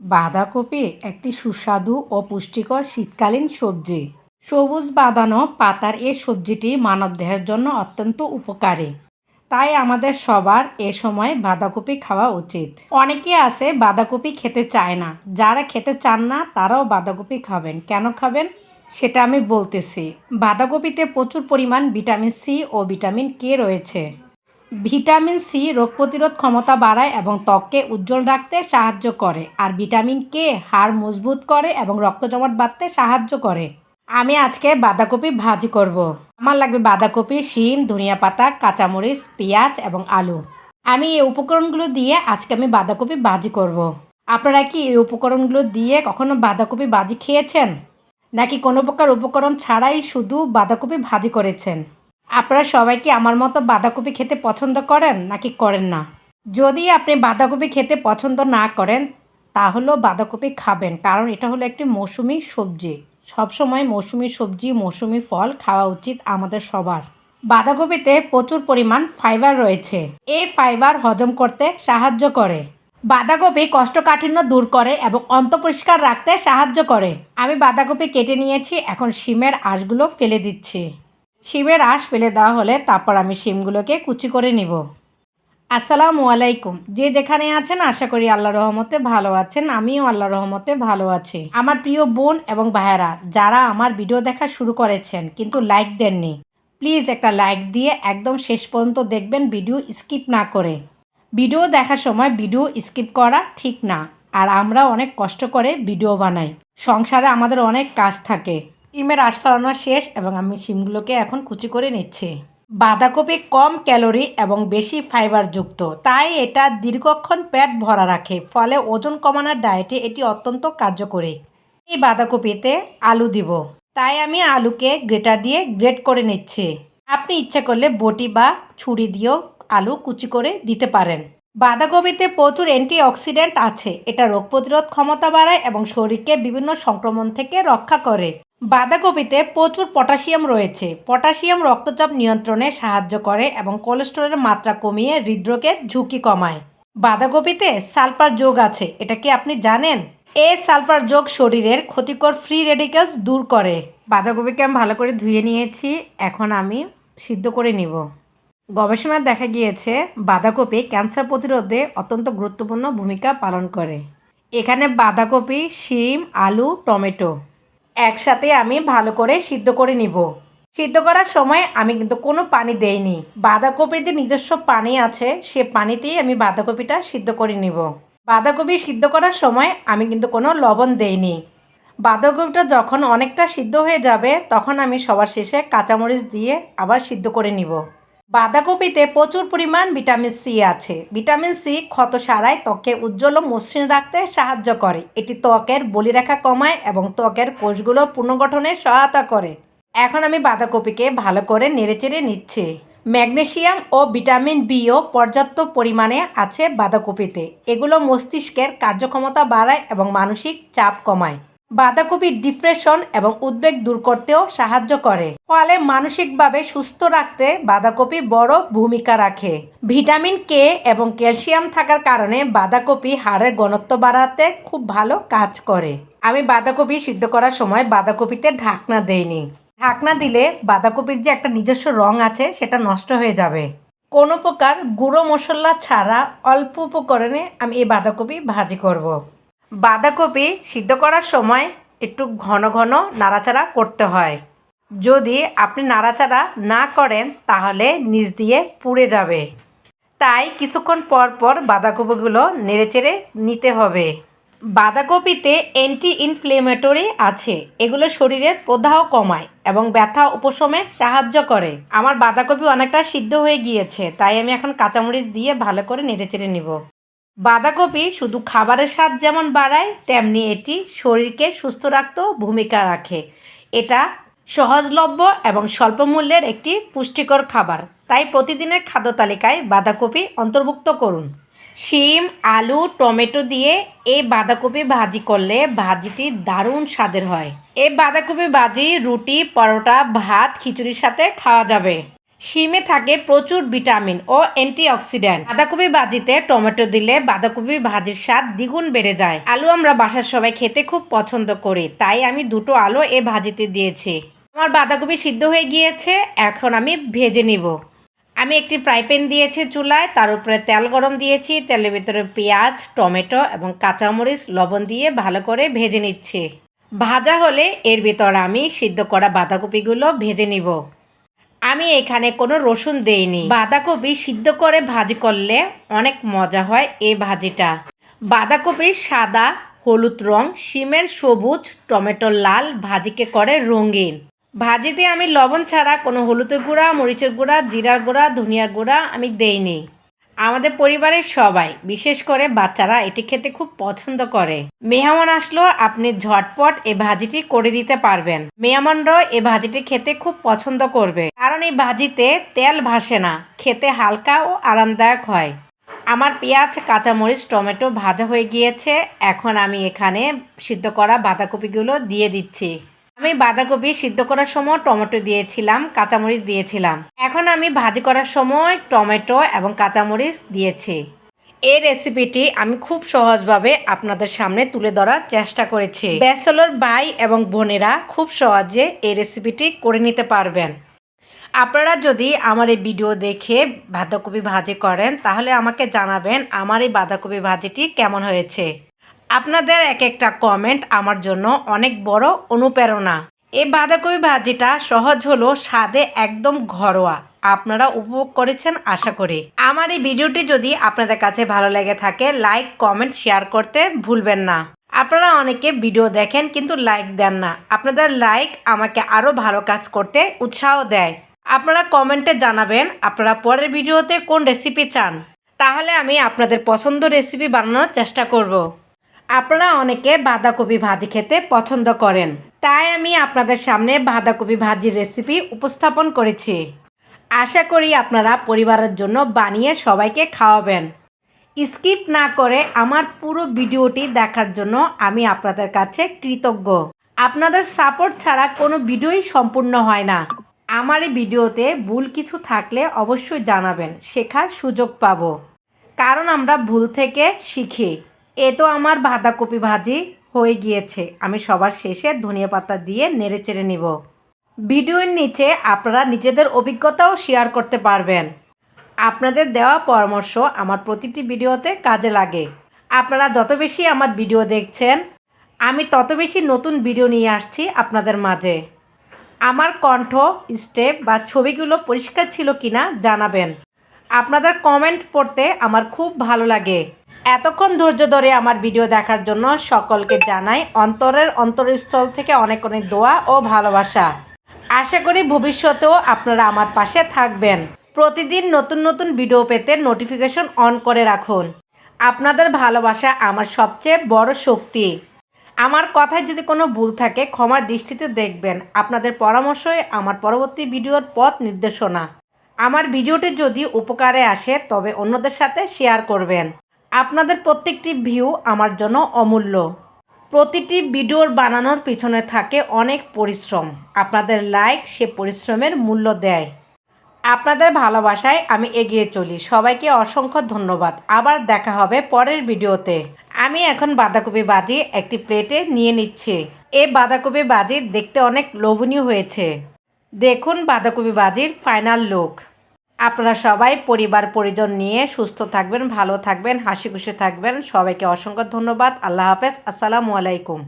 বাঁধাকপি একটি সুস্বাদু ও পুষ্টিকর শীতকালীন সবজি। সবুজ বাঁধানো পাতার এই সবজিটি মানবদেহের জন্য অত্যন্ত উপকারী। তাই আমাদের সবার এ সময় বাঁধাকপি খাওয়া উচিত। অনেকে আছে বাঁধাকপি খেতে চায় না। যারা খেতে চান না, তারাও বাঁধাকপি খাবেন। কেন খাবেন? সেটা আমি বলতেছি। বাঁধাকপিতে প্রচুর পরিমাণ ভিটামিন সি ও ভিটামিন কে রয়েছে। ভিটামিন সি রোগ প্রতিরোধ ক্ষমতা বাড়ায় এবং ত্বককে উজ্জ্বল রাখতে সাহায্য করে। আর ভিটামিন কে হাড় মজবুত করে এবং রক্ত জমাট বাঁধতে সাহায্য করে। আমি আজকে বাঁধাকপি ভাজি করব। আমার লাগবে বাঁধাকপি, শিম, ধনিয়া পাতা, কাঁচামরিচ, পেঁয়াজ এবং আলু। আমি এই উপকরণগুলো দিয়ে আজকে আমি বাঁধাকপি ভাজি করব। আপনারা কি এই উপকরণগুলো দিয়ে কখনো বাঁধাকপি ভাজি খেয়েছেন? নাকি কোনো প্রকার উপকরণ ছাড়াই শুধু বাঁধাকপি ভাজি করেছেন? আপনারা সবাই কি আমার মতো বাঁধাকপি খেতে পছন্দ করেন নাকি করেন না? যদি আপনি বাঁধাকপি খেতে পছন্দ না করেন, তাহলেও বাঁধাকপি খাবেন। কারণ এটা হলো একটি মৌসুমি সবজি। সবসময় মৌসুমি সবজি, মৌসুমি ফল খাওয়া উচিত আমাদের সবার। বাঁধাকপিতে প্রচুর পরিমাণ ফাইবার রয়েছে। এই ফাইবার হজম করতে সাহায্য করে। বাঁধাকপি কোষ্ঠকাঠিন্য দূর করে এবং অন্ত পরিষ্কার রাখতে সাহায্য করে। আমি বাঁধাকপি কেটে নিয়েছি, এখন শিমের আঁশগুলো ফেলে দিচ্ছি। শিমের আঁশ ফেলে দেওয়া হলে তারপর আমি শিমগুলোকে কুচি করে নিব। আসসালামু আলাইকুম। যে যেখানে আছেন, আশা করি আল্লাহ রহমতে ভালো আছেন, আমিও আল্লাহ রহমতে ভালো আছি। আমার প্রিয় বোন এবং ভাইয়েরা, যারা আমার ভিডিও দেখা শুরু করেছেন কিন্তু লাইক দেননি, প্লিজ একটা লাইক দিয়ে একদম শেষ পর্যন্ত দেখবেন, ভিডিও স্কিপ না করে। ভিডিও দেখার সময় ভিডিও স্কিপ করা ঠিক না, আর আমরা অনেক কষ্ট করে ভিডিও বানাই। সংসারে আমাদের অনেক কাজ থাকে। ডিমের আশ ফলানো শেষ এবং আমি শিমগুলোকে এখন কুচি করে নিচ্ছি। বাঁধাকপি কম ক্যালোরি এবং বেশি ফাইবারযুক্ত, তাই এটা দীর্ঘক্ষণ পেট ভরা রাখে, ফলে ওজন কমানোর ডায়েটে এটি অত্যন্ত কার্যকরী। এই বাঁধাকপিতে আলু দিব, তাই আমি আলুকে গ্রেটার দিয়ে গ্রেট করে নিচ্ছি। আপনি ইচ্ছা করলে বটি বা ছুরি দিয়েও আলু কুচি করে দিতে পারেন। বাঁধাকপিতে প্রচুর অ্যান্টিঅক্সিডেন্ট আছে, এটা রোগ প্রতিরোধ ক্ষমতা বাড়ায় এবং শরীরকে বিভিন্ন সংক্রমণ থেকে রক্ষা করে। বাঁধাকপিতে প্রচুর পটাশিয়াম রয়েছে। পটাশিয়াম রক্তচাপ নিয়ন্ত্রণে সাহায্য করে এবং কোলেস্টেরলের মাত্রা কমিয়ে হৃদরোগের ঝুঁকি কমায়। বাঁধাকপিতে সালফার যোগ আছে, এটা কি আপনি জানেন? এই সালফার যোগ শরীরের ক্ষতিকর ফ্রি রেডিক্যালস দূর করে। বাঁধাকপিকে আমি ভালো করে ধুয়ে নিয়েছি, এখন আমি সিদ্ধ করে নিব। গবেষণায় দেখা গিয়েছে, বাঁধাকপি ক্যান্সার প্রতিরোধে অত্যন্ত গুরুত্বপূর্ণ ভূমিকা পালন করে। এখানে বাঁধাকপি, শিম, আলু, টমেটো। একসাথে আমি ভালো করে সিদ্ধ করে নিব। সিদ্ধ করার সময় আমি কিন্তু কোনো পানি দেইনি। বাঁধাকপির যে নিজস্ব পানি আছে, সে পানিতেই আমি বাঁধাকপিটা সিদ্ধ করে নিব। বাঁধাকপি সিদ্ধ করার সময় আমি কিন্তু কোনো লবণ দেইনি। বাঁধাকপিটা যখন অনেকটা সিদ্ধ হয়ে যাবে, তখন আমি সবার শেষে কাঁচামরিচ দিয়ে আবার সিদ্ধ করে নিব। বাঁধাকপিতে প্রচুর পরিমাণ ভিটামিন সি আছে। ভিটামিন সি ক্ষত সারায় ত্বকে উজ্জ্বল ও মসৃণ রাখতে সাহায্য করে। এটি ত্বকের বলি বলিরেখা কমায় এবং ত্বকের কোষগুলো পুনর্গঠনে সহায়তা করে। এখন আমি বাঁধাকপিকে ভালো করে নেড়েচেড়ে নিচ্ছি। ম্যাগনেশিয়াম ও ভিটামিন বিও পর্যাপ্ত পরিমাণে আছে বাঁধাকপিতে। এগুলো মস্তিষ্কের কার্যক্ষমতা বাড়ায় এবং মানসিক চাপ কমায়। বাঁধাকপি ডিপ্রেশন এবং উদ্বেগ দূর করতেও সাহায্য করে। ফলে মানসিকভাবে সুস্থ রাখতে বাঁধাকপি বড় ভূমিকা রাখে। ভিটামিন কে এবং ক্যালসিয়াম থাকার কারণে বাঁধাকপি হাড়ের ঘনত্ব বাড়াতে খুব ভালো কাজ করে। আমি বাঁধাকপি সিদ্ধ করার সময় বাঁধাকপিতে ঢাকনা দেইনি। ঢাকনা দিলে বাঁধাকপির যে একটা নিজস্ব রং আছে, সেটা নষ্ট হয়ে যাবে। কোনো প্রকার গুঁড়ো মশলা ছাড়া অল্প উপকরণে আমি এই বাঁধাকপি ভাজি করব। বাঁধাকপি সিদ্ধ করার সময় একটু ঘন ঘন নাড়াচাড়া করতে হয়। যদি আপনি নাড়াচাড়া না করেন, তাহলে নিচ দিয়ে পুড়ে যাবে। তাই কিছুক্ষণ পর পর বাঁধাকপিগুলো নেড়েচেড়ে নিতে হবে। বাঁধাকপিতে অ্যান্টি ইনফ্লেমেটরি আছে। এগুলো শরীরের প্রদাহ কমায় এবং ব্যথা উপশমে সাহায্য করে। আমার বাঁধাকপি অনেকটা সিদ্ধ হয়ে গিয়েছে, তাই আমি এখন কাঁচামরিচ দিয়ে ভালো করে নেড়েচেড়ে নিব। বাঁধাকপি শুধু খাবারের স্বাদ যেমন বাড়ায়, তেমনি এটি শরীরকে সুস্থ রাখতেও ভূমিকা রাখে। এটা সহজলভ্য এবং স্বল্প মূল্যের একটি পুষ্টিকর খাবার। তাই প্রতিদিনের খাদ্য তালিকায় বাঁধাকপি অন্তর্ভুক্ত করুন। শিম, আলু, টমেটো দিয়ে এই বাঁধাকপি ভাজি করলে ভাজিটি দারুণ স্বাদের হয়। এই বাঁধাকপি ভাজি, রুটি, পরোটা, ভাত, খিচুড়ির সাথে খাওয়া যাবে। শিমে থাকে প্রচুর ভিটামিন ও অ্যান্টিঅক্সিডেন্ট। বাঁধাকপি ভাজিতে টমেটো দিলে বাঁধাকপি ভাজির স্বাদ দ্বিগুণ বেড়ে যায়। আলু আমরা বাসার সবাই খেতে খুব পছন্দ করি, তাই আমি দুটো আলু এ ভাজিতে দিয়েছি। আমার বাঁধাকপি সিদ্ধ হয়ে গিয়েছে, এখন আমি ভেজে নিব। আমি একটি ফ্রাই প্যান দিয়েছি চুলায়, তার উপরে তেল গরম দিয়েছি, তেলের ভিতরে পেঁয়াজ, টমেটো এবং কাঁচামরিচ, লবণ দিয়ে ভালো করে ভেজে নিচ্ছি। ভাজা হলে এর ভিতর আমি সিদ্ধ করা বাঁধাকপিগুলো ভেজে নিব। আমি এখানে কোনো রসুন দেইনি। বাঁধাকপি সিদ্ধ করে ভাজি করলে অনেক মজা হয় এই ভাজিটা। বাঁধাকপির সাদা, হলুদ রং, শিমের সবুজ, টমেটো লাল, ভাজিকে করে রঙিন। ভাজিতে আমি লবণ ছাড়া কোনো হলুদের গুঁড়া, মরিচের গুঁড়া, জিরার গুঁড়া, ধনিয়ার গুঁড়া আমি দেইনি। আমাদের পরিবারের সবাই, বিশেষ করে বাচ্চারা, এটি খেতে খুব পছন্দ করে। মেহমান আসলো আপনি ঝটপট এই ভাজিটি করে দিতে পারবেন। মেহমানরাও এই ভাজিটি খেতে খুব পছন্দ করবে। কারণ এই ভাজিতে তেল ভাসে না, খেতে হালকা ও আরামদায়ক হয়। আমার পেঁয়াজ, কাঁচামরিচ, টমেটো ভাজা হয়ে গিয়েছে। এখন আমি এখানে সিদ্ধ করা বাঁধাকপিগুলো দিয়ে দিচ্ছি। আমি বাঁধাকপি সিদ্ধ করার সময় টমেটো দিয়েছিলাম, কাঁচামরিচ দিয়েছিলাম। এখন আমি ভাজি করার সময় টমেটো এবং কাঁচামরিচ দিয়েছি। এই রেসিপিটি আমি খুব সহজভাবে আপনাদের সামনে তুলে ধরার চেষ্টা করেছি। ব্যাচেলর ভাই এবং বোনেরা খুব সহজে এই রেসিপিটি করে নিতে পারবেন। আপনারা যদি আমার এই ভিডিও দেখে বাঁধাকপি ভাজি করেন, তাহলে আমাকে জানাবেন আমার এই বাঁধাকপি ভাজিটি কেমন হয়েছে। আপনাদের এক একটা কমেন্ট আমার জন্য অনেক বড় অনুপ্রেরণা। এই বাঁধাকপি ভাজিটা সহজ হলো, স্বাদে একদম ঘরোয়া। আপনারা উপভোগ করেছেন, আশা করি। আমার এই ভিডিওটি যদি আপনাদের কাছে ভালো লেগে থাকে লাইক কমেন্ট শেয়ার করতে ভুলবেন না। আপনারা অনেকে ভিডিও দেখেন কিন্তু লাইক দেন না। আপনাদের লাইক আমাকে আরও ভালো কাজ করতে উৎসাহ দেয়। আপনারা কমেন্টে জানাবেন, আপনারা পরের ভিডিওতে কোন রেসিপি চান? তাহলে আমি আপনাদের পছন্দ রেসিপি বানানোর চেষ্টা করব। আপনারা অনেকে বাঁধাকপি ভাজি খেতে পছন্দ করেন। তাই আমি আপনাদের সামনে বাঁধাকপি ভাজির রেসিপি উপস্থাপন করেছি। আশা করি আপনারা পরিবারের জন্য বানিয়ে সবাইকে খাওয়াবেন। স্কিপ না করে আমার পুরো ভিডিওটি দেখার জন্য আমি আপনাদের কাছে কৃতজ্ঞ। আপনাদের সাপোর্ট ছাড়া কোনো ভিডিওই সম্পূর্ণ হয় না। আমার এই ভিডিওতে ভুল কিছু থাকলে অবশ্যই জানাবেন, শেখার সুযোগ পাবো। কারণ আমরা ভুল থেকে শিখি। এ তো আমার বাঁধাকপি ভাজি হয়ে গিয়েছে। আমি সবার শেষে ধনিয়া পাতা দিয়ে নেড়ে চেড়ে নিব। ভিডিওর নিচে আপনারা নিজেদের অভিজ্ঞতাও শেয়ার করতে পারবেন। আপনাদের দেওয়া পরামর্শ আমার প্রতিটি ভিডিওতে কাজে লাগে। আপনারা যত বেশি আমার ভিডিও দেখছেন, আমি তত বেশি নতুন ভিডিও নিয়ে আসছি আপনাদের মাঝে। আমার কণ্ঠ, স্টেপ বা ছবিগুলো পরিষ্কার ছিল কিনা জানাবেন। আপনাদের কমেন্ট পড়তে আমার খুব ভালো লাগে। এতক্ষণ ধৈর্য ধরে আমার ভিডিও দেখার জন্য সকলকে জানাই অন্তরের অন্তরস্থল থেকে অনেক অনেক দোয়া ও ভালোবাসা। আশা করি ভবিষ্যতেও আপনারা আমার পাশে থাকবেন। প্রতিদিন নতুন নতুন ভিডিও পেতে নোটিফিকেশন অন করে রাখুন। আপনাদের ভালোবাসা আমার সবচেয়ে বড় শক্তি। আমার কথায় যদি কোনো ভুল থাকে ক্ষমার দৃষ্টিতে দেখবেন। আপনাদের পরামর্শই আমার পরবর্তী ভিডিওর পথ নির্দেশনা। আমার ভিডিওটি যদি উপকারে আসে, তবে অন্যদের সাথে শেয়ার করবেন। আপনাদের প্রত্যেকটি ভিউ আমার জন্য অমূল্য। প্রতিটি ভিডিওর বানানোর পিছনে থাকে অনেক পরিশ্রম। আপনাদের লাইক সে পরিশ্রমের মূল্য দেয়। আপনাদের ভালোবাসায় আমি এগিয়ে চলি। সবাইকে অসংখ্য ধন্যবাদ। আবার দেখা হবে পরের ভিডিওতে। আমি এখন বাঁধাকপি বাজি একটি প্লেটে নিয়ে নিচ্ছি। এই বাঁধাকপি বাজি দেখতে অনেক লোভনীয় হয়েছে। দেখুন বাঁধাকপি বাজির ফাইনাল লুক। আপনারা সবাই পরিবার পরিজন নিয়ে সুস্থ থাকবেন, ভালো থাকবেন হাসি খুশি থাকবেন। সবাইকে অসংখ্য ধন্যবাদ। আল্লাহ হাফেজ। আসসালামু আলাইকুম।